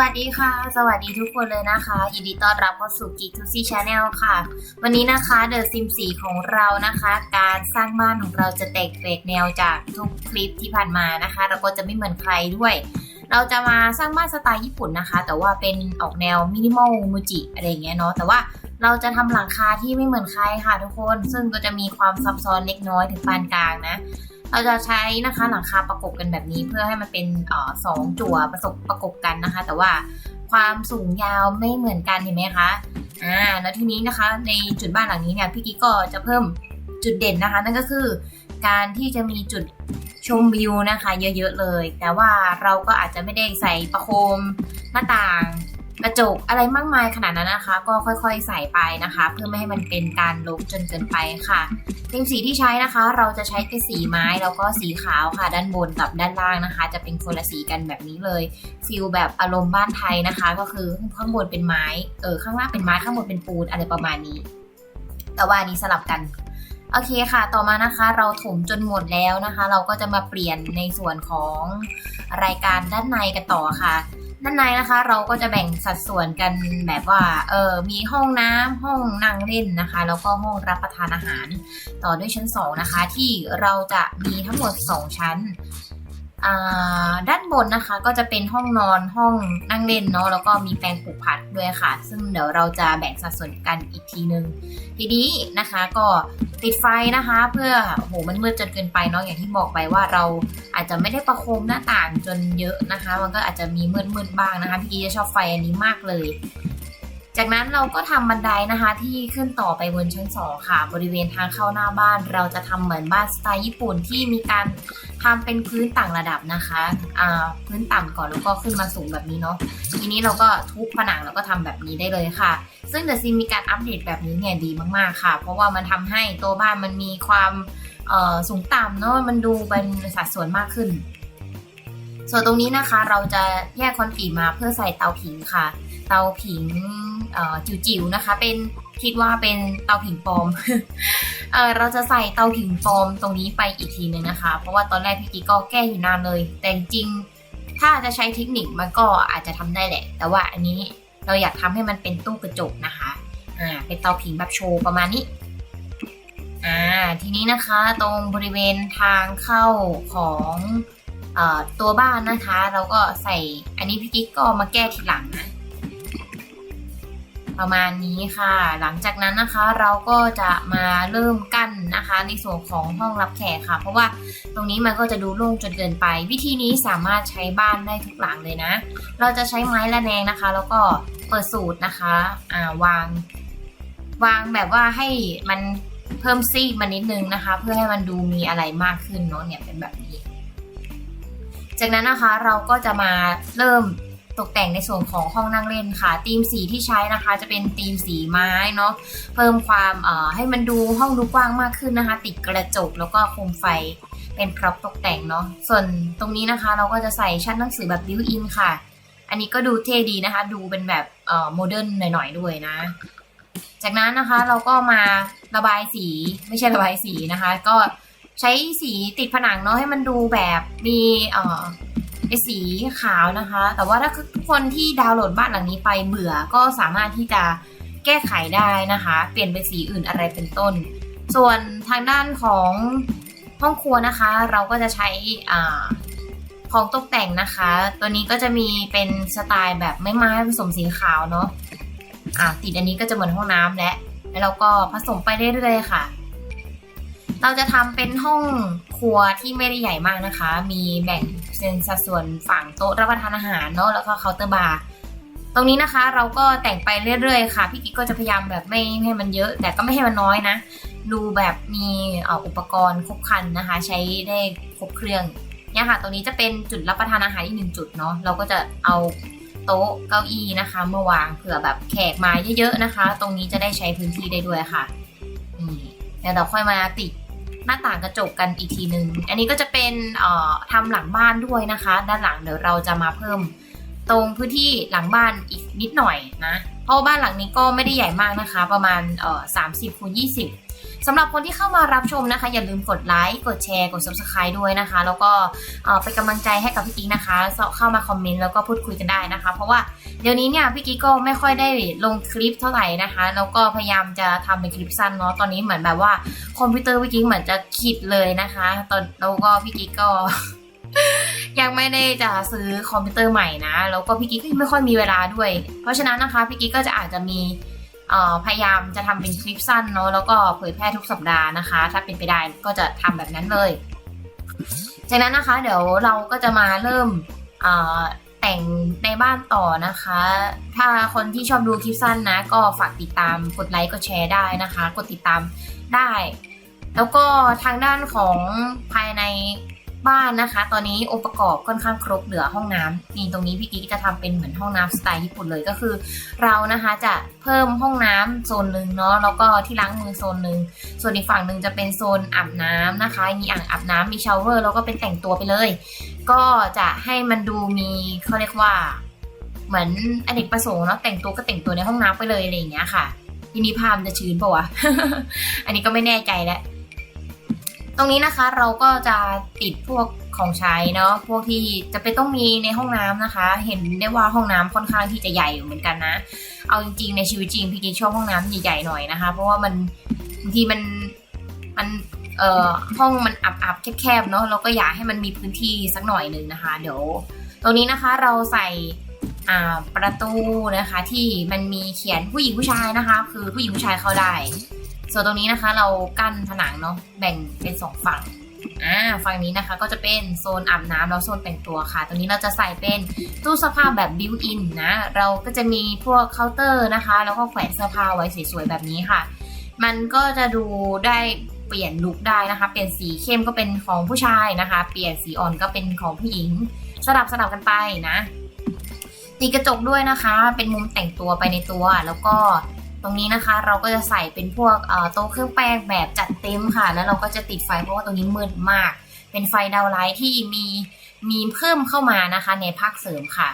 วัสดีค่ะ สวัสดีทุกคนเลยนะคะยินดีต้อนรับเข้าสู่ Geek to See Channel ค่ะ วันนี้นะคะ The Sim 4ของเรานะคะ การสร้างบ้านของเราจะแตกแปลกแนวจากทุกคลิปที่ผ่านมานะคะ เราก็จะไม่เหมือนใครด้วย เราจะมาสร้างบ้านสไตล์ญี่ปุ่นนะคะ แต่ว่าเป็นออกแนวมินิมอลมูจิอะไรอย่างเงี้ยเนาะแต่ว่าเราจะทำหลังคาที่ไม่เหมือนใครค่ะทุกคน ซึ่งก็จะมีความซับซ้อนเล็กน้อยถึงปานกลางนะ เราจะใช้นะคะหลังคาประกบกันแบบนี้เพื่อให้มันเป็นออสองจั่วประสบประกบกันนะคะ แต่ว่าความสูงยาวไม่เหมือนกันเห็นไหมคะอ่าแล้วทีนี้นะคะในจุดบ้านหลังนี้เนี่ยพี่กิ๊กก็จะเพิ่มจุดเด่นนะคะ นั่นก็คือการที่จะมีจุดชมวิวนะคะ เยอะๆเลย แต่ว่าเราก็อาจจะไม่ได้ใส่ประโคมหน้าต่าง กระจกอะไรมากมายขนาดนั้นนะคะ ก็ค่อยๆใส่ไปนะคะ เพื่อไม่ให้มันเป็นการลกจนเกินไปค่ะทีมสีที่ใช้นะคะ เราจะใช้เป็นสีไม้แล้วก็สีขาวค่ะ ด้านบนกับด้านล่างนะคะ จะเป็นคนละสีกันแบบนี้เลยฟิลแบบอารมณ์บ้านไทยนะคะ ก็คือข้างบนเป็นไม้เออข้างล่างเป็นไม้ข้างบนเป็นปูนอะไรประมาณนี้ แต่ว่านี้สลับกันโอเคค่ะ ต่อมานะคะเราถมจนหมดแล้วนะคะ เราก็จะมาเปลี่ยนในส่วนของรายการด้านในกันต่อค่ะ ด้านในนะคะ เราก็จะแบ่งสัดส่วนกันแบบว่าเออมีห้องน้ำห้องนั่งเล่นนะคะ แล้วก็ห้องรับประทานอาหาร ต่อด้วยชั้น 2 นะคะ ที่เราจะมีทั้งหมด 2 ชั้น ด้านบนนะคะก็จะเป็นห้องนอนห้องนั่งเล่นเนาะแล้วก็มีแปลงปลูกผักด้วยค่ะ ซึ่งเดี๋ยวเราจะแบ่งสัดส่วนกันอีกทีนึง ทีนี้นะคะก็ติดไฟนะคะ เพื่อโอ้โหมันมืดจนเกินไปเนาะอย่างที่บอกไปว่าเราอาจจะไม่ได้ประโคมหน้าต่างจนเยอะนะคะ มันก็อาจจะมีมืดมืดบ้างนะคะพี่กีจะชอบไฟอันนี้มากเลย จากนั้นเราก็ทำบันไดนะคะที่ขึ้นต่อไปบนชั้น 2 ค่ะ บริเวณทางเข้าหน้าบ้าน เราจะทำเหมือนบ้านสไตล์ญี่ปุ่นที่มีการทำเป็นพื้นต่างระดับนะคะอ่าพื้นต่ำก่อนแล้วก็ขึ้นมาสูงแบบนี้เนาะทีนี้เราก็ทุบผนังแล้วก็ทำแบบนี้ได้เลยค่ะ ซึ่งเดอะซิมมีการอัปเดตแบบนี้เนี่ยดีมากๆค่ะ เพราะว่ามันทำให้ตัวบ้านมันมีความสูงต่ำเนาะมันดูเป็นสัดส่วนมากขึ้น ส่วนตรงนี้นะคะเราจะแยกคอนกรีตมาเพื่อใส่เตาผิงค่ะ เตาผิงจิ๋วๆนะคะ เป็นคิดว่าเป็นเตาผิงปลอมเออเราจะใส่เตาผิงปลอมตรงนี้ไปอีกทีนึงนะคะ เพราะว่าตอนแรกพี่กิ๊กก็แก้อยู่นานเลย แต่จริงถ้าจะใช้เทคนิคมันก็อาจจะทำได้แหละ แต่ว่าอันนี้เราอยากทำให้มันเป็นตู้กระจกนะคะ อ่า เป็นเตาผิงแบบโชว์ประมาณนี้ อ่า ทีนี้นะคะตรงบริเวณทางเข้าของ ตัวบ้านนะคะ เราก็ใส่อันนี้พี่กิ๊กก็มาแก้ทีหลังนะประมาณนี้ค่ะ หลังจากนั้นนะคะเราก็จะมาเริ่มกั้นนะคะ ในส่วนของห้องรับแขกค่ะ เพราะว่าตรงนี้มันก็จะดูโล่งจนเกินไป วิธีนี้สามารถใช้บ้านได้ทุกหลังเลยนะ เราจะใช้ไม้ระแนงนะคะ แล้วก็เปิดสูตรนะคะอ่าวาง วางแบบว่าให้มันเพิ่มซีกมานิดนึงนะคะ เพื่อให้มันดูมีอะไรมากขึ้นเนาะเนี่ยเป็นแบบนี้ จากนั้นนะคะเราก็จะมาเริ่มตกแต่งในส่วนของห้องนั่งเล่นค่ะธีมสีที่ใช้นะคะ จะเป็นธีมสีไม้เนาะเพิ่มความเอ่อให้มันดูห้องดูกว้างมากขึ้นนะคะ ติดกระจกแล้วก็โคมไฟเป็นพร็อพตกแต่งเนาะส่วนตรงนี้นะคะเราก็จะใส่ชั้นหนังสือแบบบิวอินค่ะ อันนี้ก็ดูเท่ดีนะคะ ดูเป็นแบบเอ่อโมเดิร์นหน่อยๆด้วยนะ จากนั้นนะคะเราก็มาระบายสีไม่ใช่ระบายสีนะคะ ก็ ใช้สีติดผนังเนาะให้มันดูแบบมีเอ่อเป็นสีขาวนะคะ แต่ว่าถ้าทุกคนที่ดาวน์โหลดบ้านหลังนี้ไปเบื่อก็สามารถที่จะแก้ไขได้นะคะ เปลี่ยนเป็นสีอื่นอะไรเป็นต้น ส่วนทางด้านของห้องครัวนะคะ เราก็จะใช้อ่าของตกแต่งนะคะ ตัวนี้ก็จะมีเป็นสไตล์แบบไม้ไม้ผสมสีขาวเนาะอะติดอันนี้ก็จะเหมือนห้องน้ำและ แล้วเราก็ผสมไปเรื่อยๆค่ะ เราจะทำเป็นห้องครัวที่ไม่ได้ใหญ่มากนะคะ มีแบ่งเป็นสัดส่วนฝั่งโต๊ะรับประทานอาหารเนาะแล้วก็เคาน์เตอร์บาร์ตรงนี้นะคะเราก็แต่งไปเรื่อยๆค่ะพี่กิ๊กก็จะพยายามแบบไม่ให้มันเยอะ แต่ก็ไม่ให้มันน้อยนะ ดูแบบมีอุปกรณ์ครบครันนะคะ ใช้ได้ครบเครื่องเนี่ยค่ะตรงนี้จะเป็นจุดรับประทานอาหารอีกหนึ่งจุดเนาะเราก็จะเอาโต๊ะเก้าอี้นะคะมื่อวางเผื่อแบบแขกมาเยอะๆนะคะ ตรงนี้จะได้ใช้พื้นที่ได้ด้วยค่ะนี่เดี๋ยวเราค่อยมาติด หน้าต่างกระจกกันอีกทีนึง อันนี้ก็จะเป็นทำหลังบ้านด้วยนะคะ ด้านหลังเดี๋ยวเราจะมาเพิ่มตรงพื้นที่หลังบ้านอีกนิดหน่อยนะ เพราะบ้านหลังนี้ก็ไม่ได้ใหญ่มากนะคะ ประมาณเอ่อสามสิบคูณยี่สิบ สำหรับคนที่เข้ามารับชมนะคะ อย่าลืมกดไลค์กดแชร์กด subscribe ด้วยนะคะ แล้วก็เป็นกำลังใจให้กับพี่กิ๊กนะคะเข้ามาคอมเมนต์แล้วก็พูดคุยกันได้นะคะ เพราะว่าเดี๋ยวนี้เนี่ยพี่กิ๊กก็ไม่ค่อยได้ลงคลิปเท่าไหร่นะคะแล้วก็พยายามจะทำเป็นคลิปสั้นเนาะตอนนี้เหมือนแบบว่าคอมพิวเตอร์พี่กิ๊กเหมือนจะขิดเลยนะคะ ตอนแล้วก็พี่กิ๊กก็ยังไม่ได้จะซื้อคอมพิวเตอร์ใหม่นะ แล้วก็พี่กิ๊กก็ไม่ค่อยมีเวลาด้วย เพราะฉะนั้นนะคะพี่กิ๊กก็จะอาจจะมี พยายามจะทำเป็นคลิปสั้นเนาะแล้วก็เผยแพร่ทุกสัปดาห์นะคะ ถ้าเป็นไปได้ก็จะทำแบบนั้นเลย จากนั้นนะคะ เดี๋ยวเราก็จะมาเริ่มแต่งในบ้านต่อนะคะ ถ้าคนที่ชอบดูคลิปสั้นนะ ก็ฝากติดตามกดไลค์กดแชร์ได้นะคะ กดติดตามได้ แล้วก็ทางด้านของภายใน บ้านนะคะ ตอนนี้องค์ประกอบค่อนข้างครบเหลือห้องน้ำนี่ตรงนี้พี่กิ๊กจะทำเป็นเหมือนห้องน้ำสไตล์ญี่ปุ่นเลยก็คือ เรานะคะจะเพิ่มห้องน้ำโซนหนึ่งเนาะแล้วก็ที่ล้างมือโซนหนึ่งส่วนอีกฝั่งหนึ่งจะเป็นโซนอาบน้ำนะคะ มีอ่างอาบน้ำมีชาวเวอร์แล้วก็เป็นแต่งตัวไปเลย ก็จะให้มันดูมีเขาเรียกว่า เหมือนอเนกประสงค์เนาะแต่งตัวก็แต่งตัวในห้องน้ำไปเลยอะไรอย่างเงี้ยค่ะทีนี้ภาพมันจะชื้นปะวะ อันนี้ก็ไม่แน่ใจแล้ว ตรงนี้นะคะเราก็จะติดพวกของใช้เนาะพวกที่จะไปต้องมีในห้องน้ำนะคะ เห็นได้ว่าห้องน้ำค่อนข้างที่จะใหญ่อยู่เหมือนกันนะ เอาจริงๆในชีวิตจริงพี่กิ๊กชอบห้องน้ำใหญ่ๆหน่อยนะคะ เพราะว่ามันบางทีมันมันเอ่อห้องมันอับๆแคบๆเนาะเราก็อยากให้มันมีพื้นที่สักหน่อยหนึ่งนะคะ เดี๋ยวตรงนี้นะคะเราใส่อ่าประตูนะคะที่มันมีเขียนผู้หญิงผู้ชายนะคะ คือผู้หญิงผู้ชายเข้าได้ ส่วนตรงนี้นะคะเรากั้นผนังเนาะแบ่งเป็นสองฝั่งอ่าฝั่งนี้นะคะก็จะเป็นโซนอาบน้ำแล้วโซนแต่งตัวค่ะ ตรงนี้เราจะใส่เป็นตู้เสื้อผ้าแบบบิวอินนะ เราก็จะมีพวกเคาน์เตอร์นะคะ แล้วก็แขวนเสื้อผ้าไว้สวยๆแบบนี้ค่ะ มันก็จะดูได้เปลี่ยนลุคได้นะคะ เปลี่ยนสีเข้มก็เป็นของผู้ชายนะคะ เปลี่ยนสีอ่อนก็เป็นของผู้หญิง สลับสลับกันไปนะ ตีกระจกด้วยนะคะ เป็นมุมแต่งตัวไปในตัว แล้วก็ ตรงนี้นะคะ เราก็จะใส่เป็นพวกโต๊ะเครื่องแป้งแบบจัดเต็มค่ะ แล้วเราก็จะติดไฟเพราะว่าตรงนี้มืดมาก เป็นไฟดาวไลท์ที่มีมีเพิ่มเข้ามานะคะ ในภาคเสริมค่ะ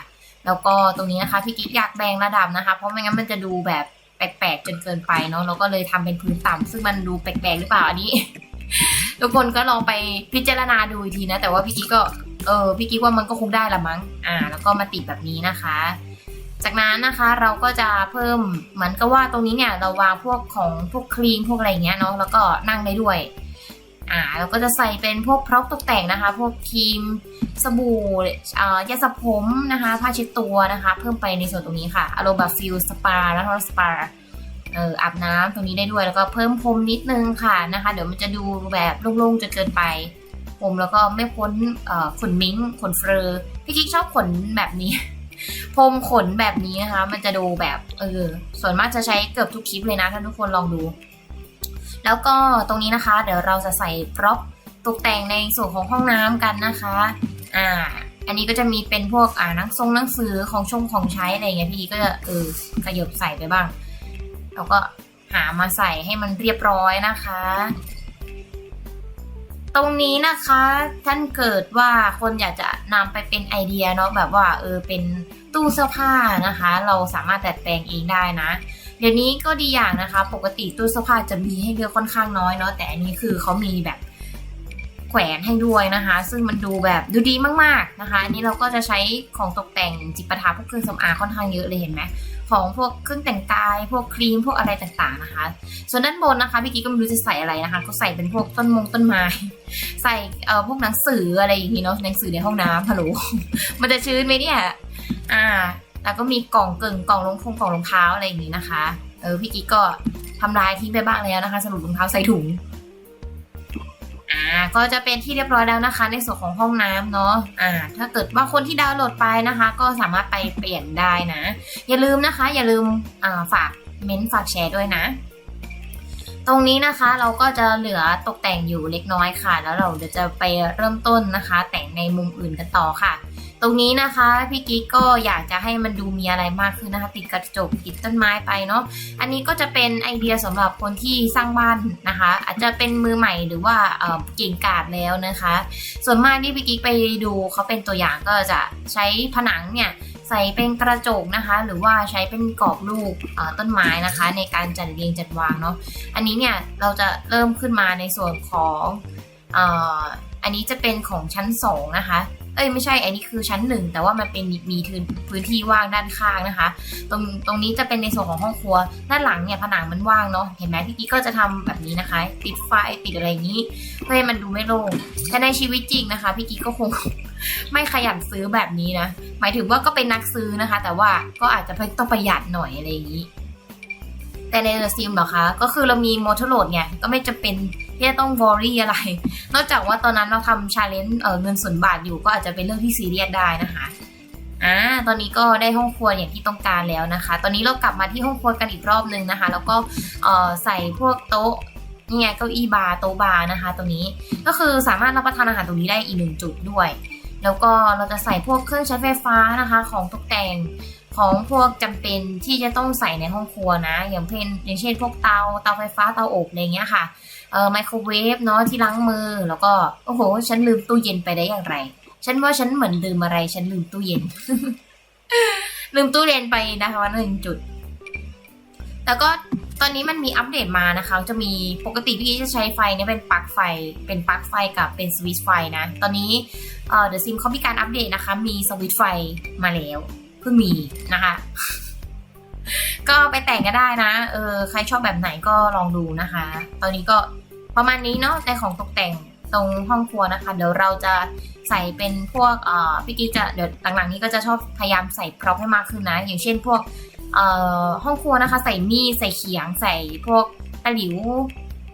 แล้วก็ตรงนี้นะคะพี่กิ๊กอยากแบ่งระดับนะคะ เพราะไม่งั้นมันจะดูแบบแปลกๆจนเกินไปเนาะเราก็เลยทำเป็นพื้นต่ำซึ่งมันดูแปลกๆหรือเปล่าอันนี้ทุกคนก็ลองไปพิจารณาดูทีนะ แต่ว่าพี่กิ๊กก็เออพี่กิ๊กว่ามันก็คงได้ละมั้ง อ่า แล้วก็มาติดแบบนี้นะคะ จากนั้นนะคะเราก็จะเพิ่มเหมือนกับว่าตรงนี้เนี่ยเราวางพวกของพวกครีมพวกอะไรอย่างเงี้ยเนาะแล้วก็นั่งได้ด้วยอ่าเราก็จะใส่เป็นพวกพร็อพตกแต่งนะคะ พวกครีมสบู่อ่ายาสระผมนะคะผ้าเช็ดตัวนะคะ เพิ่มไปในส่วนตรงนี้ค่ะอารมณ์แบบฟิลสปาแล้วก็สปาเอออาบน้ำตรงนี้ได้ด้วยแล้วก็เพิ่มพรมนิดนึงค่ะนะคะ เดี๋ยวมันจะดูแบบโล่งๆจนเกินไปผมแล้วก็ไม่พ้นอ่อขนมิ้งขนเฟอร์พี่กิ๊กชอบขนแบบนี้ พรมขนแบบนี้นะคะ มันจะดูแบบเออส่วนมากจะใช้เกือบทุกคลิปเลยนะถ้านทุกคนลองดู แล้วก็ตรงนี้นะคะ เดี๋ยวเราจะใส่พร็อพตกแต่งในส่วนของห้องน้ำกันนะคะ อ่า อันนี้ก็จะมีเป็นพวกอ่านังทรงหนังสือของชงของใช้อะไรเงี้ยพี่ก็จะเออขยบใส่ไปบ้าง แล้วก็หามาใส่ให้มันเรียบร้อยนะคะ ตรงนี้นะคะท่านเกิดว่าคนอยากจะนำไปเป็นไอเดียเนาะแบบว่าเออเป็น ตู้เสื้อผ้านะคะ เราสามารถดัดแปลงเองได้นะ เดี๋ยวนี้ก็ดีอย่างนะคะ ปกติตู้เสื้อผ้าจะมีให้เลือกค่อนข้างน้อยเนาะแต่อันนี้คือเขามีแบบแขวนให้ด้วยนะคะ ซึ่งมันดูแบบดูดีมากๆนะคะ อันนี้เราก็จะใช้ของตกแต่งจิปาถะพวกเครื่องสำอางค่อนข้างเยอะเลยเห็นไหมของพวกเครื่องแต่งกาย พวกครีมพวกอะไรต่างๆนะคะ ส่วนด้านบนนะคะพี่กิ๊กก็ไม่รู้จะใส่อะไรนะคะก็ใส่เป็นพวกต้นมงต้นไม้ ใส่เอ่อพวกหนังสืออะไรอย่างนี้เนาะหนังสือในห้องน้ำฮัลโหลมันจะชื้นไหมเนี่ย อ่า แล้วก็มีกล่องเกึ่งกล่องรองทงกล่องรองเท้าอะไรอย่างนี้นะคะ เออพี่กิ๊กก็ทำลายทิ้งไปบ้างแล้วนะคะสรุปรองเท้าใส่ถุงอ่าก็จะเป็นที่เรียบร้อยแล้วนะคะ ในส่วนของห้องน้ำเนาะอ่า ถ้าเกิดว่าคนที่ดาวน์โหลดไปนะคะ ก็สามารถไปเปลี่ยนได้นะ อย่าลืมนะคะ อย่าลืมอ่าฝากเม้นต์ฝากแชร์ด้วยนะ ตรงนี้นะคะเราก็จะเหลือตกแต่งอยู่เล็กน้อยค่ะ แล้วเราเดี๋ยวจะไปเริ่มต้นนะคะ แต่งในมุมอื่นกันต่อค่ะ ตรงนี้นะคะพี่กิ๊กก็อยากจะให้มันดูมีอะไรมากขึ้นนะคะ ติดกระจกติดต้นไม้ไปเนาะอันนี้ก็จะเป็นไอเดียสำหรับคนที่สร้างบ้านนะคะ อาจจะเป็นมือใหม่หรือว่าเก่งกาจแล้วนะคะ ส่วนมากที่พี่กิ๊กไปดูเขาเป็นตัวอย่างก็จะใช้ผนังเนี่ยใส่เป็นกระจกนะคะ หรือว่าใช้เป็นกรอบรูปเอ่อต้นไม้นะคะ ในการจัดเรียงจัดวางเนาะอันนี้เนี่ยเราจะเริ่มขึ้นมาในส่วนของอ่ออันนี้จะเป็นของชั้นสองนะคะ เอ้ยไม่ใช่อันนี้คือชั้นหนึ่งแต่ว่ามันเป็นมีพื้นที่ว่างด้านข้างนะคะ ตรงตรงนี้จะเป็นในส่วนของห้องครัว ด้านหลังเนี่ยผนังมันว่างเนาะเห็นไหมพี่กิ๊กก็จะทำแบบนี้นะคะ ติดไฟติดอะไรอย่างนี้เพื่อให้มันดูไม่โล่งแต่ในชีวิตจริงนะคะ พี่กิ๊กก็คงไม่ขยันซื้อแบบนี้นะหมายถึงว่าก็เป็นนักซื้อนะคะ แต่ว่าก็อาจจะต้องประหยัดหน่อยอะไรอย่างนี้แต่ในเดอะซิมหรอคะ ก็คือเรามีมอเตอร์โหลดไงก็ไม่จำเป็น ที่จะต้องวอรี่อะไร นอกจากว่าตอนนั้นเราทำชาเลนจ์เงินส่วนบาทอยู่ก็อาจจะเป็นเรื่องที่ซีเรียสได้นะคะอ่าตอนนี้ก็ได้ห้องครัวอย่างที่ต้องการแล้วนะคะ ตอนนี้เรากลับมาที่ห้องครัวกันอีกรอบนึงนะคะ แล้วก็ใส่พวกโต๊ะนี่ไงเก้าอี้บาร์โต๊ะบาร์นะคะ ตรงนี้ก็คือสามารถรับประทานอาหารตรงนี้ได้อีกหนึ่งจุดด้วย แล้วก็เราจะใส่พวกเครื่องใช้ไฟฟ้านะคะ ของตกแต่งของพวกจำเป็นที่จะต้องใส่ในห้องครัวนะ อย่างเช่นอย่างเช่น พวกเตาเตาไฟฟ้าเตาอบอะไรเงี้ยค่ะ เอ่อไมโครเวฟเนาะที่ล้างมือแล้วก็โอ้โห ฉันลืมตู้เย็นไปได้อย่างไร ฉันว่าฉันเหมือนลืมอะไร ฉันลืมตู้เย็น ลืมตู้เย็นไปนะคะวันหนึ่งจุด แล้วก็ตอนนี้มันมีอัปเดตมานะคะ จะมีปกติพี่จะใช้ไฟเนี่ยเป็นปลั๊กไฟ เป็นปลั๊กไฟกับเป็นสวิตช์ไฟนะ ตอนนี้เอ่อ The Sim เขามีการอัปเดตนะคะ มีสวิตช์ไฟมาแล้วเพิ่งมีนะคะก็ไปแต่งก็ได้นะ เออ ใครชอบแบบไหนก็ลองดูนะคะ ตอนนี้ก็ ประมาณนี้เนาะในของตกแต่งตรงห้องครัวนะคะ เดี๋ยวเราจะใส่เป็นพวกเอ่อพี่กิ๊กจะเดี๋ยวหลังๆนี้ก็จะชอบพยายามใส่พร็อพให้มากขึ้นนะ อย่างเช่นพวกเอ่อห้องครัวนะคะ ใส่มีดใส่เขียง ใส่พวกตะหลิว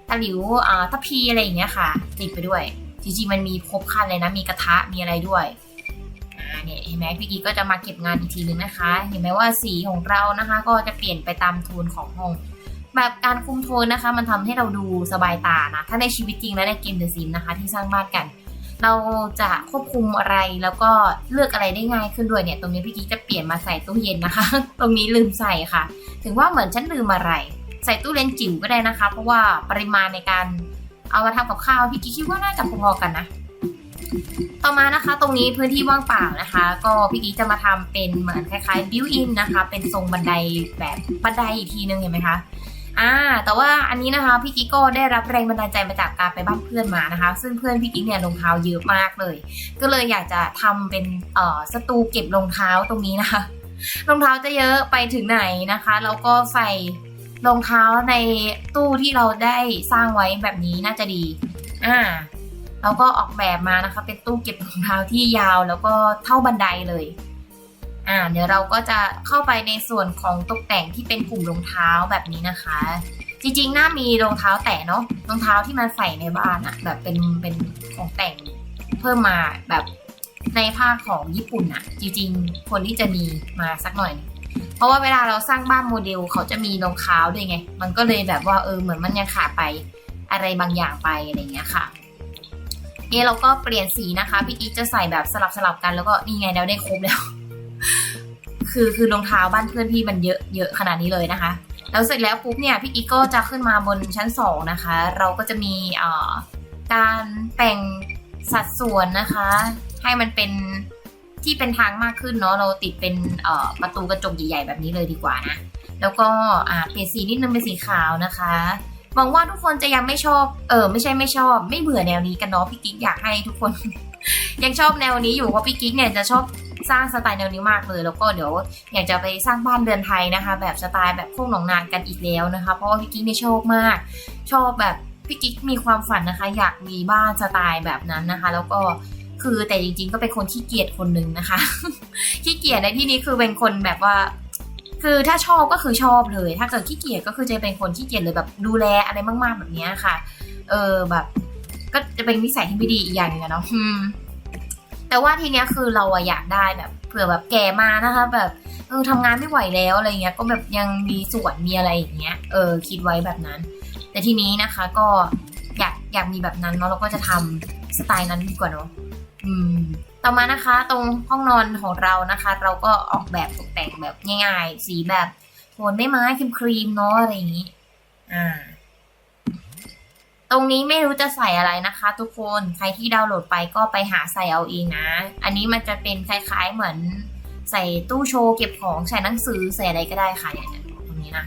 ตะหลิวอ่าทัพพีอะไรอย่างเงี้ยค่ะ ติดไปด้วย จริงๆมันมีครบคันเลยนะ มีกระทะมีอะไรด้วยอ่าเนี่ยเห็นไหมพี่กิ๊ก็จะมาเก็บงานอีกทีนึงนะคะ เห็นไหมว่าสีของเรานะคะ ก็จะเปลี่ยนไปตามโทนของห้อง แบบการคุมโทนนะคะ มันทำให้เราดูสบายตานะถ้าในชีวิตจริงและในเกมเดอะซิมนะคะ ที่สร้างบ้านกัน เราจะควบคุมอะไรแล้วก็เลือกอะไรได้ง่ายขึ้นด้วยเนี่ย ตรงนี้พี่กิ๊กจะเปลี่ยนมาใส่ตู้เย็นนะคะ ตรงนี้ลืมใส่ค่ะ ถึงว่าเหมือนฉันลืมอะไร ใส่ตู้เลนจิ๋วก็ได้นะคะ เพราะว่าปริมาณในการเอามาทำกับข้าวพี่กิ๊กคิดว่าน่าจะพอๆกันนะต่อมานะคะตรงนี้พื้นที่ว่างเปล่านะคะ ก็พี่กิ๊กจะมาทำเป็นเหมือนคล้ายๆบิวอินนะคะ เป็นทรงบันไดแบบบันไดอีกทีนึงเห็นไหมคะ อ่าแต่ว่าอันนี้นะคะพี่กิ๊กก็ได้รับแรงบันดาลใจมาจากการไปบ้านเพื่อนมานะคะ ซึ่งเพื่อนพี่กิ๊กเนี่ยรองเท้าเยอะมากเลย ก็เลยอยากจะทำเป็นเอ่อสตูเก็บรองเท้าตรงนี้นะคะรองเท้าจะเยอะไปถึงไหนนะคะแล้วก็ใส่รองเท้าในตู้ที่เราได้สร้างไว้แบบนี้น่าจะดีอ่าเราก็ออกแบบมานะคะ เป็นตู้เก็บรองเท้าที่ยาวแล้วก็เท่าบันไดเลย อ่าเดี๋ยวเราก็จะเข้าไปในส่วนของตกแต่งที่เป็นกลุ่มรองเท้าแบบนี้นะคะ จริงๆ น่ามีรองเท้าแตะเนาะรองเท้าที่มันใส่ในบ้านอะแบบเป็นเป็นของแต่งเพิ่มมาแบบในภาคของญี่ปุ่นอะจริงๆควรที่จะมีมาสักหน่อย เพราะว่าเวลาเราสร้างบ้านโมเดลเขาจะมีรองเท้าด้วยไง มันก็เลยแบบว่าเออเหมือนมันยังขาดไปอะไรบางอย่างไปอะไรเงี้ยค่ะนี่เราก็เปลี่ยนสีนะคะ พี่กิ๊กจะใส่แบบสลับสลับกันแล้วก็นี่ไงเราได้ครบแล้ว คือคือรองเท้าบ้านเพื่อนพี่มันเยอะเยอะขนาดนี้เลยนะคะ แล้วเสร็จแล้วปุ๊บเนี่ยพี่กิ๊กก็จะขึ้นมาบนชั้นสองนะคะ เราก็จะมีเอ่อการแต่งสัดส่วนนะคะ ให้มันเป็นที่เป็นทางมากขึ้นเนาะเราติดเป็นเอ่อประตูกระจกใหญ่ๆแบบนี้เลยดีกว่านะแล้วก็อ่าเปลี่ยนสีนิดนึงเป็นสีขาวนะคะหวังว่าทุกคนจะยังไม่ชอบ เออ ไม่ใช่ไม่ชอบ ไม่เบื่อแนวนี้กันเนาะพี่กิ๊กอยากให้ทุกคน ยังชอบแนวนี้อยู่เพราะพี่กิ๊กเนี่ยจะชอบ สร้างสไตล์แนวนี้มากเลย แล้วก็เดี๋ยวอยากจะไปสร้างบ้านเรือนไทยนะคะ แบบสไตล์แบบโค้งหนองนานกันอีกแล้วนะคะ เพราะว่าพี่กิ๊กเนี่ยชอบมาก ชอบแบบพี่กิ๊กมีความฝันนะคะ อยากมีบ้านสไตล์แบบนั้นนะคะ แล้วก็คือแต่จริงๆ ก็เป็นคนขี้เกียจคนหนึ่งนะคะขี้เกียจในที่นี้คือเป็นคนแบบว่า คือถ้าชอบก็คือชอบเลย ถ้าเกิดขี้เกียจก็คือจะเป็นคนขี้เกียจเลยแบบดูแลอะไรมาก ๆ แบบนี้ค่ะ เออแบบ ก็จะเป็นวิสัยที่ไม่ดีอีกอย่างนึงอะเนาะ แต่ว่าทีเนี้ยคือเราอะอยากได้แบบเผื่อแบบแก่มานะคะ แบบเออทำงานไม่ไหวแล้วอะไรเงี้ย ก็แบบยังมีสวนมีอะไรอย่างเงี้ย เออคิดไว้แบบนั้น แต่ทีนี้นะคะก็อยากอยากมีแบบนั้นเนาะเราก็จะทำสไตล์นั้นดีกว่าเนาะอืม ต่อมานะคะ ตรงห้องนอนของเรานะคะ เราก็ออกแบบตกแต่งแบบง่ายๆ สีแบบโทนไม้ไม้ครีมครีมๆเนาะอะไรอย่างนี้ อ่า ตรงนี้ไม่รู้จะใส่อะไรนะคะ ทุกคนใครที่ดาวน์โหลดไปก็ไปหาใส่เอาเองนะ อันนี้มันจะเป็นคล้ายๆเหมือนใส่ตู้โชว์เก็บของใส่หนังสือใส่อะไรก็ได้ค่ะเนี่ยเนี่ยตรงนี้นะ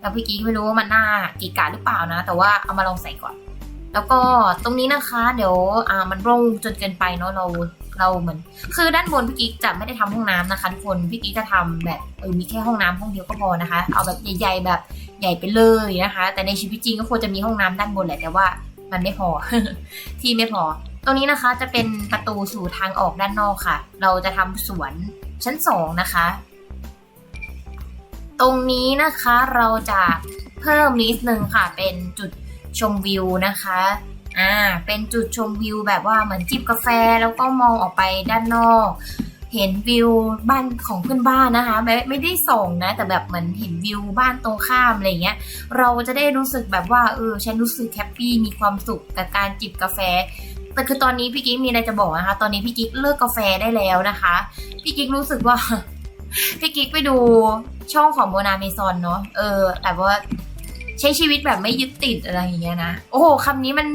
แล้วพี่กิ๊กไม่รู้ว่ามันหน่ากีกาหรือเปล่านะ แต่ว่าเอามาลองใส่ก่อน แล้วก็ตรงนี้นะคะ เดี๋ยวอ่ามันโล่งจนเกินไปเนาะเราเราเหมือน คือด้านบนพี่กิ๊กจะไม่ได้ทำห้องน้ำนะคะทุกคนพี่กิ๊กจะทำแบบเออมีแค่ห้องน้ำห้องเดียวก็พอนะคะ เอาแบบใหญ่ ๆ แบบ ใหญ่ไปเลยนะคะ แต่ในชีวิตจริงก็ควรจะมีห้องน้ำด้านบนแหละแต่ว่ามันไม่พอ ที่ไม่พอ ตรงนี้นะคะจะเป็นประตูสู่ทางออกด้านนอกค่ะ เราจะทำสวนชั้นสองนะคะ ตรงนี้นะคะเราจะเพิ่มนิดนึงค่ะ เป็นจุดชมวิวนะคะอ่าเป็นจุดชมวิวแบบว่าเหมือนจิบกาแฟแล้วก็มองออกไปด้านนอก เห็นวิวบ้านของเพื่อนบ้านนะคะ ไม่ไม่ได้ส่งนะ แต่แบบเหมือนเห็นวิวบ้านตรงข้ามอะไรเงี้ย เราจะได้รู้สึกแบบว่าเออฉันรู้สึกแฮปปี้มีความสุขกับการจิบกาแฟแต่คือตอนนี้พี่กิ๊กมีอะไรจะบอกนะคะ ตอนนี้พี่กิ๊กเลิกกาแฟได้แล้วนะคะ พี่กิ๊กรู้สึกว่าพี่กิ๊กไปดูช่องของโมนาเมซอนเนาะเออแบบว่าใช้ชีวิตแบบไม่ยึดติดอะไรอย่างเงี้ยนะ โอ้โหคำนี้มัน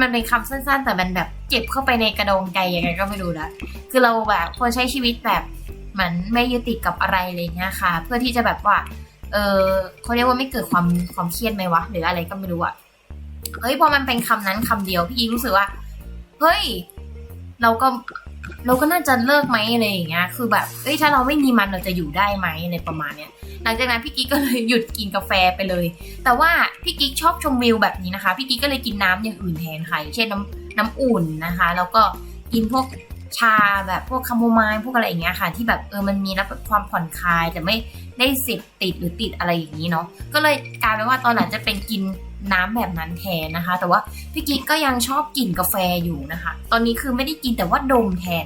มันเป็นคำสั้น ๆ แต่มันแบบ เจ็บเข้าไปในกระดองใจยังไงก็ไม่รู้นะคือเราแบบควรใช้ชีวิตแบบเหมือนไม่ยึดติดกับอะไรอะไรเงี้ยค่ะ เพื่อที่จะแบบว่า เออเขาเรียกว่าไม่เกิดความความเครียดไหมวะหรืออะไรก็ไม่รู้อะเฮ้ยพอมันเป็นคำนั้นคำเดียวพี่กิ๊กรู้สึกว่า เฮ้ย เราก็เราก็น่าจะเลิกไหมอะไรอย่างเงี้ย คือแบบเอ้ยถ้าเราไม่มีมันเราจะอยู่ได้ไหมอะไรประมาณเนี้ย หลังจากนั้นพี่กิ๊กก็เลยหยุดกินกาแฟไปเลย แต่ว่าพี่กิ๊กชอบชมวิวแบบนี้นะคะ พี่กิ๊กก็เลยกินน้ำอย่างอื่นแทนค่ะเช่นน้ำ น้ำอุ่นนะคะ แล้วก็กินพวกชาแบบพวกคาโมไมล์พวกอะไรอย่างเงี้ยค่ะ ที่แบบเออมันมีรับความผ่อนคลายแต่ไม่ได้สิบติดหรือติดอะไรอย่างนี้เนาะก็เลยกลายเป็นว่าตอนหลังจะเป็นกินน้ำแบบนั้นแทนนะคะ แต่ว่าพี่กิ๊กก็ยังชอบกลิ่นกาแฟอยู่นะคะ ตอนนี้คือไม่ได้กินแต่ว่าดมแทน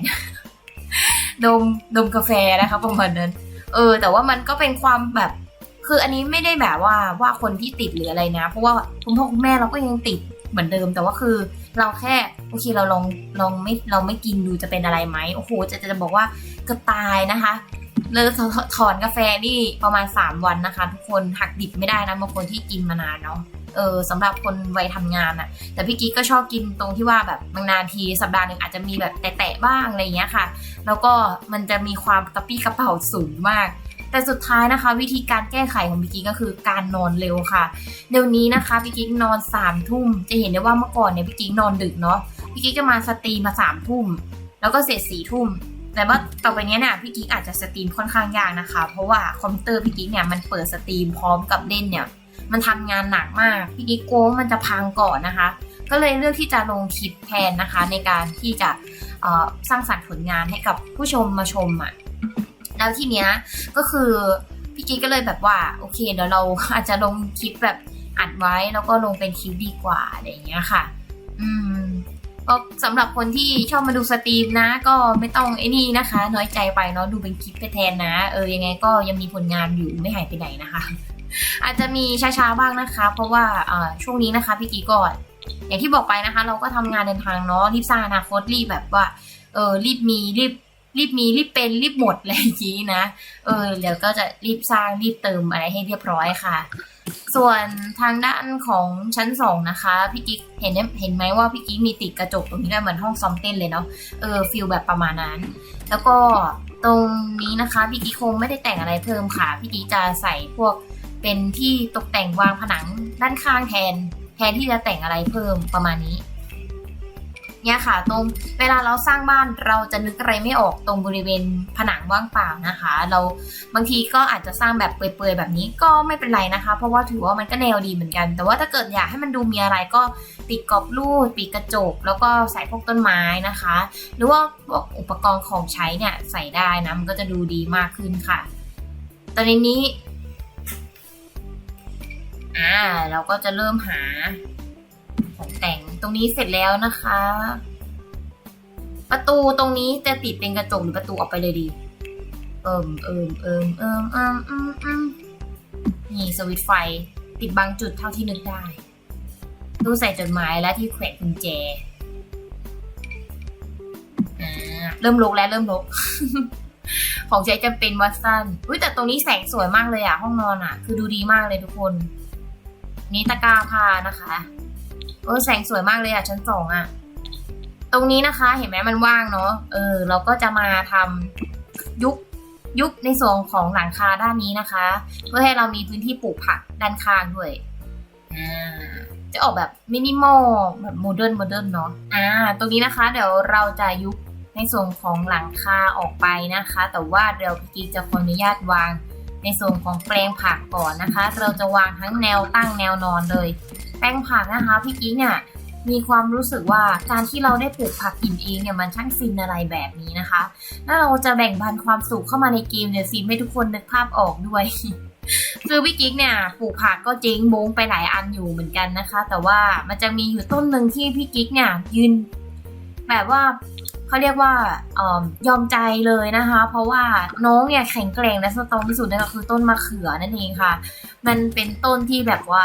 ดมดมกาแฟนะคะประมาณนั้น เออ แต่ว่ามันก็เป็นความแบบ คืออันนี้ไม่ได้แบบว่าว่าคนที่ติดหรืออะไรนะ เพราะว่าคุณพ่อคุณแม่เราก็ยังติด เหมือนเดิม แต่ว่าคือเราแค่โอเคเราลองลองไม่เราไม่กินดูจะเป็นอะไรไหมโอ้โหจะจะบอกว่าเกือบตายนะคะเลยถอนกาแฟนี่ประมาณ 3 วันนะคะ ทุกคนหักดิบไม่ได้นะบางคนที่กินมานานเนาะเออสำหรับคนวัยทำงานอะแต่พี่กิ๊กก็ชอบกินตรงที่ว่าแบบบางนานทีสัปดาห์หนึ่งอาจจะมีแบบแตะๆบ้างอะไรอย่างเงี้ยค่ะ แล้วก็มันจะมีความกระปี้กระเป๋าสูงมาก แต่สุดท้ายนะคะ วิธีการแก้ไขของพี่กิ๊กก็คือการนอนเร็วค่ะ เดี๋ยวนี้นะคะพี่กิ๊กนอนสามทุ่มจะเห็นได้ว่าเมื่อก่อนเนี่ยพี่กิ๊กนอนดึกเนาะพี่กิ๊กจะมาสตรีมมาสามทุ่มแล้วก็เสร็จสี่ทุ่มแต่ว่าต่อไปเนี้ยเนี่ยพี่กิ๊กอาจจะสตรีมค่อนข้างยากนะคะ เพราะว่าคอมพิวเตอร์พี่กิ๊กเนี่ยมันเปิดสตรีมพร้อมกับเล่นเนี่ย มันทำงานหนักมากพี่กิ๊กกลัวว่ามันจะพังก่อนนะคะ ก็เลยเลือกที่จะลงคลิปแทนนะคะ ในการที่จะสร้างสรรค์ผลงานให้กับผู้ชมมาชมอะ แล้วทีเนี้ยก็คือพี่กิ๊กก็เลยแบบว่าโอเคเดี๋ยวเราอาจจะลงคลิปแบบอัดไว้แล้วก็ลงเป็นคลิปดีกว่าอะไรอย่างเงี้ยค่ะ อืมก็สำหรับคนที่ชอบมาดูสตรีมนะ ก็ไม่ต้องไอ้นี่นะคะ น้อยใจไปเนาะดูเป็นคลิปไปแทนนะ เออยังไงก็ยังมีผลงานอยู่ไม่หายไปไหนนะคะ อาจจะมีช้าๆบ้างนะคะ เพราะว่าช่วงนี้นะคะพี่กีก่อน อย่างที่บอกไปนะคะ เราก็ทำงานเดินทางเนาะรีบสร้างอนาคตรีบแบบว่าเออรีบมีรีบ รีบมีรีบเป็นรีบหมดอะไรอย่างนี้นะ เออเดี๋ยวก็จะรีบสร้างรีบเติมอะไรให้เรียบร้อยค่ะ ส่วนทางด้านของชั้นสองนะคะพี่กิ๊กเห็นเห็นไหมว่าพี่กิ๊กมีติดกระจกตรงนี้ด้วยเหมือนห้องซ้อมเต้นเลยเนาะเออฟิลแบบประมาณนั้น แล้วก็ตรงนี้นะคะพี่กิ๊กคงไม่ได้แต่งอะไรเพิ่มค่ะพี่กิ๊กจะใส่พวกเป็นที่ตกแต่งวางผนังด้านข้างแทน แทนที่จะแต่งอะไรเพิ่มประมาณนี้ เนี่ยค่ะ ตรงเวลาเราสร้างบ้านเราจะนึกอะไรไม่ออกตรงบริเวณผนังว่างเปล่านะคะ เราบางทีก็อาจจะสร้างแบบเปื่อยๆแบบนี้ก็ไม่เป็นไรนะคะ เพราะว่าถือว่ามันก็แนวดีเหมือนกัน แต่ว่าถ้าเกิดอยากให้มันดูมีอะไรก็ติดกรอบรูดปิดกระจก แล้วก็ใส่พวกต้นไม้นะคะ หรือว่าพวกอุปกรณ์ของใช้เนี่ยใส่ได้นะมันก็จะดูดีมากขึ้นค่ะ ตอนนี้อ่าเราก็จะเริ่มหาของแต่ง ตรงนี้เสร็จแล้วนะคะ ประตูตรงนี้จะติดเป็นกระจกหรือประตูออกไปเลยดี เอิมเอิมเอิมเอิมเอิมเอิมเอิมนี่สวิตไฟติดบางจุดเท่าที่นึกได้ตู้ใส่จดหมายและที่แขวนกุญแจอ่าเริ่มลกแล้วเริ่มลกของใช้จำเป็นวัดสั้นอุ้ยแต่ตรงนี้แสงสวยมากเลยอะห้องนอนอะคือดูดีมากเลยทุกคน นี่ตะกาผ้านะคะ เออแสงสวยมากเลยอะชั้นสองอะตรงนี้นะคะเห็นไหมมันว่างเนาะเออ เราก็จะมาทำยุคยุบในส่วนของหลังคาด้านนี้นะคะ เพื่อให้เรามีพื้นที่ปลูกผักด้านข้างด้วยอ่าจะออกแบบมินิมอลแบบโมเดิร์นโมเดิร์นเนาะอ่าตรงนี้นะคะ เดี๋ยวเราจะยุบในส่วนของหลังคาออกไปนะคะ แต่ว่าเดี๋ยวพี่กิ๊กจะขออนุญาตวางในส่วนของแปลงผักก่อนนะคะ เราจะวางทั้งแนวตั้งแนวนอนเลย แปลงผักนะคะพี่กิ๊กเนี่ยมีความรู้สึกว่าการที่เราได้ปลูกผักกินเองเนี่ยมันช่างฟินอะไรแบบนี้นะคะแล้วเราจะแบ่งปันความสุขเข้ามาในเกมเนี่ยฟิล์มให้ทุกคนนึกภาพออกด้วยคือพี่กิ๊กเนี่ยปลูกผักก็เจ๊งม้งไปหลายอันอยู่เหมือนกันนะคะ แต่ว่ามันจะมีอยู่ต้นหนึ่งที่พี่กิ๊กเนี่ยยืนแบบว่าเขาเรียกว่าออยอมใจเลยนะคะ เพราะว่าน้องเนี่ยแข็งแกร่งและสตรองที่สุดนั่นก็คือต้นมะเขือนั่นเองค่ะ มันเป็นต้นที่แบบว่า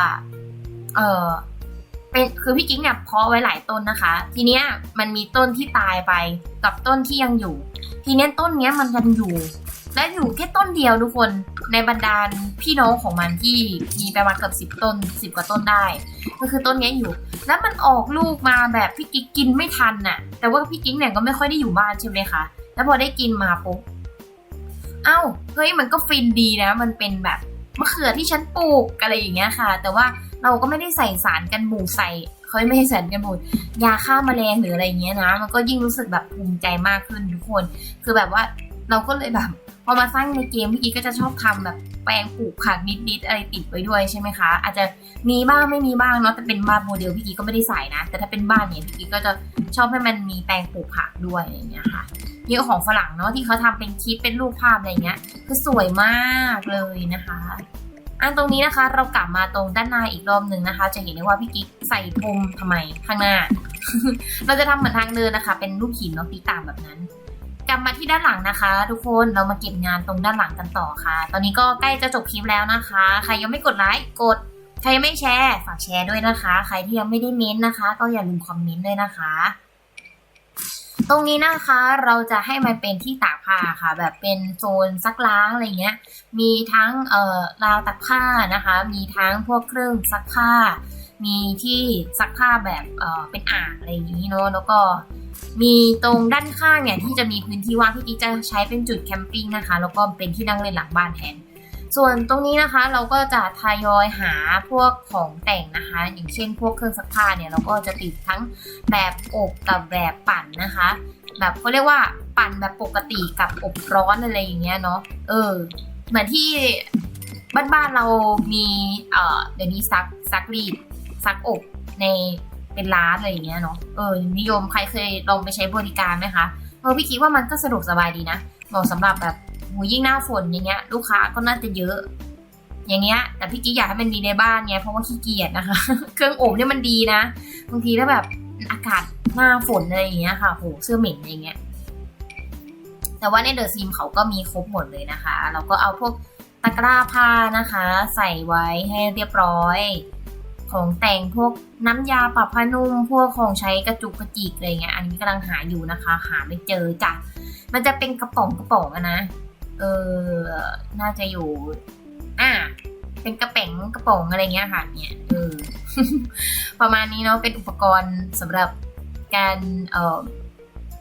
เออเป็นคือพี่กิ๊กเนี่ยเพาะไว้หลายต้นนะคะ ทีเนี้ยมันมีต้นที่ตายไปกับต้นที่ยังอยู่ ทีเนี้ยต้นเนี้ยมันยังอยู่ และอยู่แค่ต้นเดียวทุกคนในบรรดาพี่น้องของมันที่มีประมาณเกือบสิบต้นสิบกว่าต้นได้ ก็คือต้นเนี้ยอยู่ แล้วมันออกลูกมาแบบพี่กิ๊กกินไม่ทันน่ะ แต่ว่าพี่กิ๊กเนี่ยก็ไม่ค่อยได้อยู่บ้านใช่ไหมคะแล้วพอได้กินมาปุ๊บเอ้าเฮ้ยมันก็ฟินดีนะ มันเป็นแบบมะเขือที่ฉันปลูกอะไรอย่างเงี้ยค่ะ แต่ว่า เราก็ไม่ได้ใส่สารกันบูดใส่เขาไม่ให้สารกันบูดยาฆ่าแมลงหรืออะไรเงี้ยนะ มันก็ยิ่งรู้สึกแบบภูมิใจมากขึ้นทุกคน คือแบบว่าเราก็เลยแบบพอมาสร้างในเกมพี่กิ๊กก็จะชอบทำแบบแปลงปลูกผักนิดๆอะไรติดไว้ด้วยใช่ไหมคะ อาจจะมีบ้างไม่มีบ้างเนาะแต่เป็นบ้านโมเดลพี่กิ๊กก็ไม่ได้ใส่นะ แต่ถ้าเป็นบ้านเนี่ยพี่กิ๊กก็จะชอบให้มันมีแปลงปลูกผักด้วยอย่างเงี้ยค่ะเยอะของฝรั่งเนาะที่เขาทำเป็นคลิปเป็นรูปภาพอะไรเงี้ยคือสวยมากเลยนะคะ อันตรงนี้นะคะเรากลับมาตรงด้านหน้าอีกรอบหนึ่งนะคะ จะเห็นได้ว่าพี่กิ๊กใส่พรมทำไมข้างหน้า เราจะทำเหมือนทางเดินนะคะ เป็นรูปหินเนาะตีตามแบบนั้น กลับมาที่ด้านหลังนะคะ ทุกคนเรามาเก็บงานตรงด้านหลังกันต่อค่ะ ตอนนี้ก็ใกล้จะจบคลิปแล้วนะคะ ใครยังไม่กดไลค์กด ใครยังไม่แชร์ฝากแชร์ด้วยนะคะ ใครที่ยังไม่ได้เม้นต์นะคะ ก็อย่าลืมคอมเมนต์ด้วยนะคะ ตรงนี้นะคะเราจะให้มันเป็นที่ตากผ้าค่ะ แบบเป็นโซนซักล้างอะไรเงี้ย มีทั้งเอ่อราวตักผ้านะคะ มีทั้งพวกเครื่องซักผ้า มีที่ซักผ้าแบบเอ่อเป็นอ่างอะไรอย่างนี้เนาะแล้วก็มีตรงด้านข้างเนี่ยที่จะมีพื้นที่ว่างที่กิจะใช้เป็นจุดแคมปิ้งนะคะ แล้วก็เป็นที่นั่งเล่นหลังบ้านแทน ส่วนตรงนี้นะคะเราก็จะทยอยหาพวกของแต่งนะคะ อย่างเช่นพวกเครื่องซักผ้าเนี่ยเราก็จะติดทั้งแบบอบกับแบบปั่นนะคะ แบบเขาเรียกว่าปั่นแบบปกติกับอบร้อนอะไรอย่างเงี้ยเนาะเออ เหมือนที่บ้านๆเรามีเอ่อเดี๋ยวนี้ซักซักรีดซักอบในเป็นร้านอะไรอย่างเงี้ยเนาะเออนิยมใครเคยลองไปใช้บริการไหมคะเออพี่คิดว่ามันก็สะดวกสบายดีนะเหมาะสำหรับแบบ ยิ่งหน้าฝนอย่างเงี้ย ลูกค้าก็น่าจะเยอะ อย่างเงี้ย แต่พี่กิ๊กอยากให้มันมีในบ้านเงี้ยเพราะว่าขี้เกียจนะคะ เครื่องอบเนี่ยมันดีนะบางทีถ้าแบบอากาศหน้าฝนอะไรอย่างเงี้ยค่ะโหเสื้อเหม็นอะไรเงี้ยแต่ว่าในเดอะซิมเขาก็มีครบหมดเลยนะคะ เราก็เอาพวกตะกร้าผ้านะคะ ใส่ไว้ให้เรียบร้อย ของแต่งพวกน้ำยาปรับผ้านุ่ม พวกของใช้กระจุกกระจิกอะไรเงี้ย อันนี้กำลังหาอยู่นะคะ หาไม่เจอจ้ะ มันจะเป็นกระป๋องกระป๋องอะนะ เออ น่าจะอยู่ อ่า เป็นกระแป๋งกระป๋องอะไรเงี้ยค่ะ เนี่ย เออ ประมาณนี้เนาะ เป็นอุปกรณ์สำหรับการเอ่อ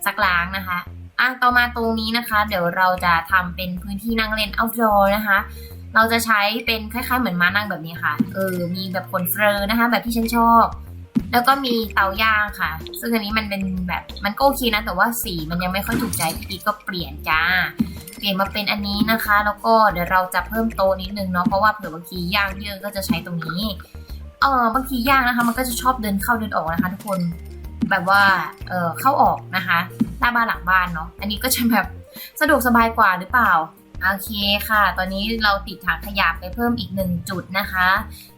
ซักล้างนะคะอะต่อมาตรงนี้นะคะ เดี๋ยวเราจะทำเป็นพื้นที่นั่งเล่น outdoor นะคะ เราจะใช้เป็นคล้ายๆเหมือนม้านั่งแบบนี้ค่ะ เออ มีแบบขนเฟอร์นะคะ แบบที่ฉันชอบ แล้วก็มีเตาย่างค่ะ ซึ่งอันนี้มันเป็นแบบมันก็โอเคนะ แต่ว่าสีมันยังไม่ค่อยถูกใจพี่ก็เปลี่ยนจ้า เปลี่ยนมาเป็นอันนี้นะคะ แล้วก็เดี๋ยวเราจะเพิ่มโตนิดนึงเนาะ เพราะว่าเผื่อบางทีย่างเยอะก็จะใช้ตรงนี้ เออบางทีย่างนะคะ มันก็จะชอบเดินเข้าเดินออกนะคะทุกคน แบบว่า เออเข้าออกนะคะ หน้าบ้านหลังบ้านเนาะ อันนี้ก็จะแบบสะดวกสบายกว่าหรือเปล่า โอเคค่ะ ตอนนี้เราติดถังขยะไปเพิ่มอีกหนึ่งจุดนะคะ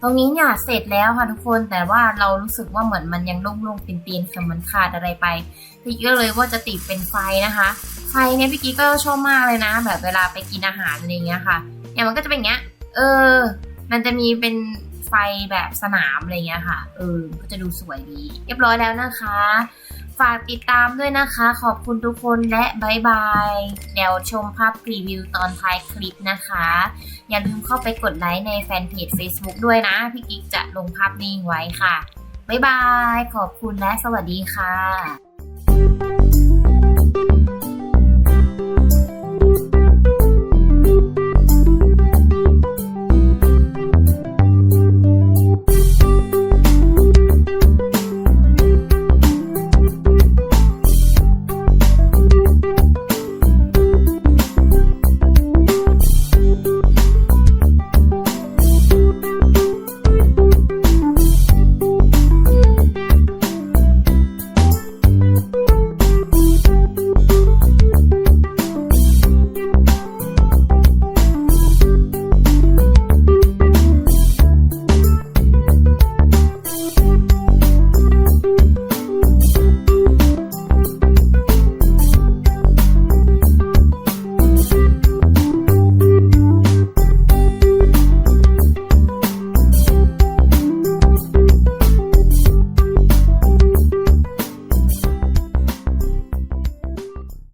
ตรงนี้เนี่ยเสร็จแล้วค่ะทุกคน แต่ว่าเรารู้สึกว่าเหมือนมันยังโล่งๆเตียนคือมันขาดอะไรไป พี่กิ๊กก็เลยว่าจะติดเป็นไฟนะคะ ไฟเนี่ยพี่กิ๊กก็ชอบมากเลยนะ แบบเวลาไปกินอาหารอะไรเงี้ยค่ะ เนี่ยมันก็จะเป็นอย่างเงี้ย เออ มันจะมีเป็นไฟแบบสนามอะไรเงี้ยค่ะ เออ ก็จะดูสวยดี เรียบร้อยแล้วนะคะ ฝากติดตามด้วยนะคะ ขอบคุณทุกคนและบายบาย เดี๋ยวชมภาพพรีวิวตอนท้ายคลิปนะคะ อย่าลืมเข้าไปกดไลค์ในแฟนเพจ Facebook ด้วยนะ พี่กิ๊กจะลงภาพนิ่งไว้ค่ะบายบาย ขอบคุณและสวัสดีค่ะ